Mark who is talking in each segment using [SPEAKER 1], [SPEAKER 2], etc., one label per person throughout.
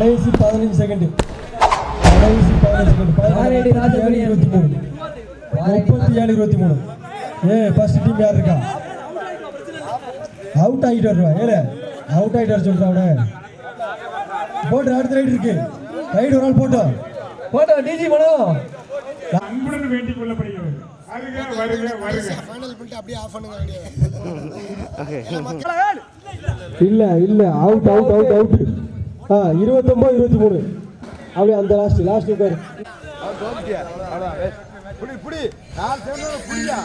[SPEAKER 1] Second கடைசி பதினஞ்சு second
[SPEAKER 2] ராஜபுரி.
[SPEAKER 1] இருபத்தி மூணு. முப்பத்தி ஏழு இருபத்தி மூணு. ஏ ஃபர்ஸ்ட் டீம் யார் இருக்கா? அவுட் ஆகிட்டு வருவா. ஏல அவுட் ஆகிட்டு வர சொல்றா அவன போட்டு அடுத்த ரைடு இருக்கு. ரைடு ஒரு நாள் போட்டோம்
[SPEAKER 2] போட்டோ டிஜி மனோ
[SPEAKER 3] அன்புடன் வேண்டிக் கொள்ளப்படுகிறது
[SPEAKER 1] இல்ல இல்ல அவுட் அவுட் அவுட் அவுட் ஆ இருபத்தொன்பது இருபத்தி மூணு அப்படியே அந்த லாஸ்ட் லாஸ்ட் உட்காரு
[SPEAKER 4] புடி புடி நாலு சேர்ந்து புடியா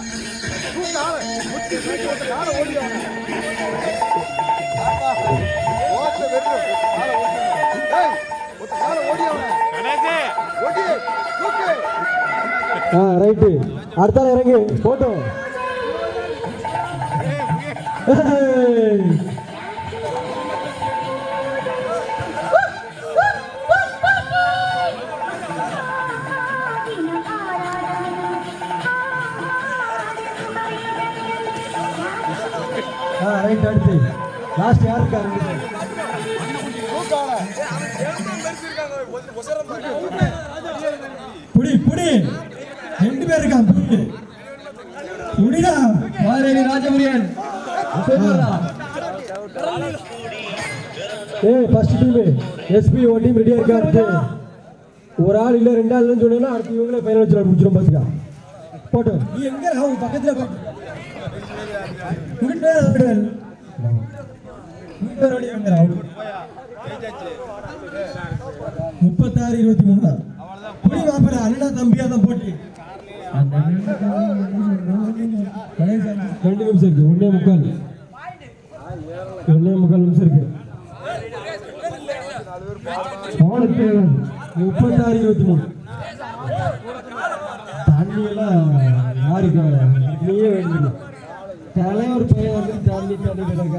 [SPEAKER 1] ஆ ரைட் அடுத்து. லாஸ்ட் யார் இருக்கா புடி புடி. ரெண்டு பேர் இருக்கான் புடி. புடிடா
[SPEAKER 2] பாரேடி ராஜபுரியன்.
[SPEAKER 1] ஏய் ஃபர்ஸ்ட் டீம் எஸ்பி ஓ டீம் ரெடியா இருக்காரு ஒரு ஆள் இல்ல ரெண்டு ஆள் சொன்னா அடுத்து இவங்களே ஃபைனல் வச்சு முடிச்சிடும் பாத்துக்கா. போட்டோம் நீ எங்க அவங்க பக்கத்துல பாத்து உங்ககிட்ட ஆடுவேன் உங்ககிட்ட ரெடி எங்க அவுட் முப்பத்தாறு இருபத்தி மூணு. தான் புடி அண்ணா தம்பியா தான் போட்டி ரெண்டு நிமிஷம் இருக்கு ஒன்னே முக்கால் ஒன்னே முக்கால் நிமிஷம் இருக்கு முப்பத்தாறு இருபத்தி மூணு எல்லாம் யாருக்கு நீயே வேண்டியது தலைவர் பெயர் வந்து தள்ளி கிடக்க.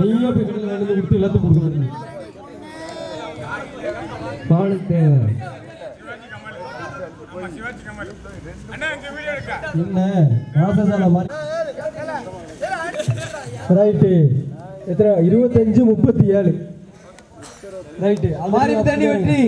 [SPEAKER 1] நீயே போய் கிட்ட கொடுத்து எல்லாத்தையும் கொடுக்க என்ன? மாதிரி. ரைட்டு எத்தனை? இருபத்தஞ்சு முப்பத்தி ஏழு. ரைட்டு
[SPEAKER 2] மாறி தண்ணி வெற்றி